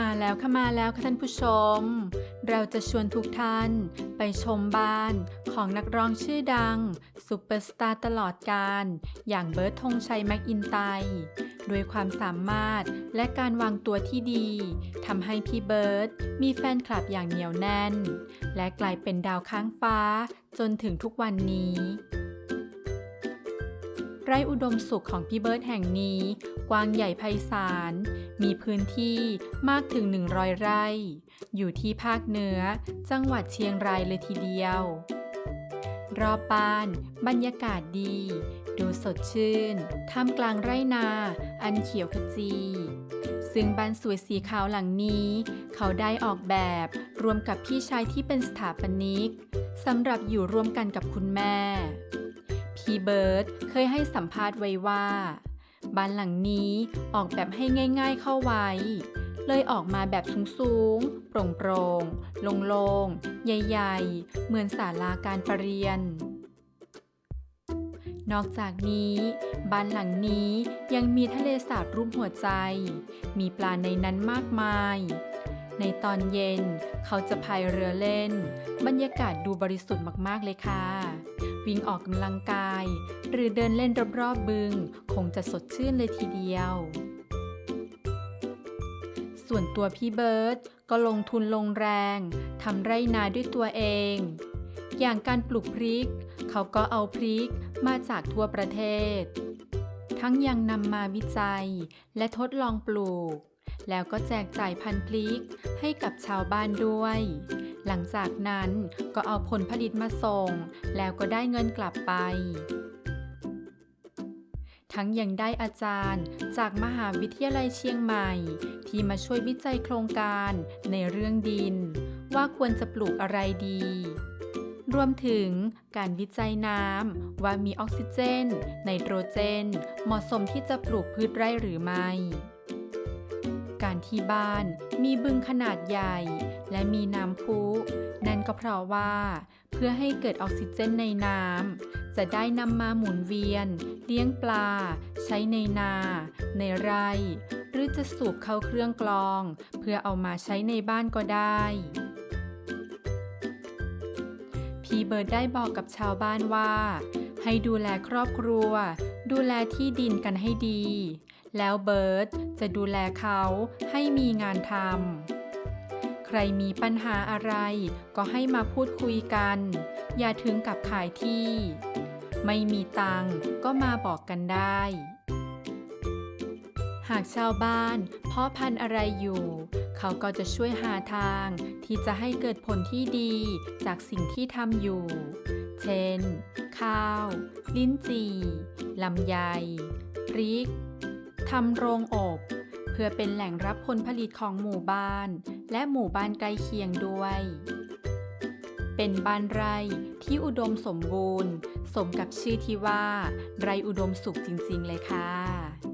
มาแล้วค่ะมาแล้วค่ะท่านผู้ชม เราจะชวนทุกท่านไปชมบ้านของนักร้องชื่อดังซูเปอร์สตาร์ตลอดการ อย่างเบิร์ดธงชัยแม็กอินไตด้วยความสามารถและการวางตัวที่ดีทำให้พี่เบิร์ดมีแฟนคลับอย่างเหนียวแน่น และกลายเป็นดาวค้างฟ้าจนถึงทุกวันนี้ไร่อุดมสุขของพี่เบิร์ดแห่งนี้ กว้างใหญ่ไพศาล มีพื้นที่มากถึง 100 ไร่ อยู่ที่ภาคเหนือ จังหวัดเชียงรายเลยทีเดียว รอบบ้าน บรรยากาศดี ดูสดชื่น ท่ามกลางไร่นา อันเขียวขจี ซึ่งบ้านสวยสีขาวหลังนี้ เขาได้ออกแบบรวมกับพี่ชายที่เป็นสถาปนิกสำหรับอยู่ร่วมกันกับคุณแม่ พี่เบิร์ดเคยให้สัมภาษณ์ไว้ว่า บ้านหลังนี้ออกแบบให้ง่าย ๆเข้าไว้ เลยออกมาแบบสูงๆ โปร่งๆ โล่งๆ ใหญ่ๆ เหมือนศาลาการประเรียน นอกจากนี้บ้านหลังนี้ยังมีทะเลสาบรูปหัวใจ มีปลาในนั้นมากมาย ในตอนเย็น เขาจะพายเรือเล่น บรรยากาศดูบริสุทธิ์มากๆเลยค่ะ วิ่งออกกำลังกาย หรือเดินเล่นรอบๆบึง คงจะสดชื่นเลยทีเดียว ส่วนตัวพี่เบิร์ตก็ลงทุนลงแรงทำไร่นาด้วยตัวเอง อย่างการปลูกพริก เขาก็เอาพริกมาจากทั่วประเทศ ทั้งยังนำมาวิจัยและทดลองปลูก แล้วก็แจกจ่ายพันธุ์พริกให้กับชาวบ้านด้วย หลังจากนั้นก็เอาผลผลิตมาส่ง แล้วก็ได้เงินกลับไป ทั้งยังได้อาจารย์จากมหาวิทยาลัยเชียงใหม่ ที่มาช่วยวิจัยโครงการในเรื่องดิน ว่าควรจะปลูกอะไรดีรวมถึงการวิจัยน้ำว่ามีออกซิเจน ไนโตรเจน เหมาะสมที่จะปลูกพืชไร่หรือไม่ารที่บ้าน มีบึงขนาดใหญ่ และมีน้ำพุ นั่นก็เพราะว่า เพื่อให้เกิดออกซิเจนในน้ำจะได้นำมาหมุนเวียน เลี้ยงปลา ใช้ในนา ในไร่ หรือจะสูบเข้าเครื่องกรอง เพื่อเอามาใช้ในบ้านก็ได้พีเบิร์ดได้บอกกับชาวบ้านว่า ให้ดูแลครอบครัว ดูแลที่ดินกันให้ดี แล้วเบิร์ดจะดูแลเขาให้มีงานทำ ใครมีปัญหาอะไรก็ให้มาพูดคุยกัน อย่าถึงกับขายที่ ไม่มีตังก็มาบอกกันได้ หากชาวบ้านเพาะพันธุ์อะไรอยู่ เขาก็จะช่วยหาทางที่จะให้เกิดผลที่ดีจากสิ่งที่ทำอยู่ เช่น ข้าว ลิ้นจี่ลำไยพริกำโรงอบ เพื่อเป็นแหล่งรับผลผลิตของหมู่บ้าน และหมู่บ้านใกล้เคียงด้วย เป็นบ้านไร่ที่อุดมสมบูรณ์ สมกับชื่อที่ว่า ไร่อุดมสุขจริงๆเลยค่ะ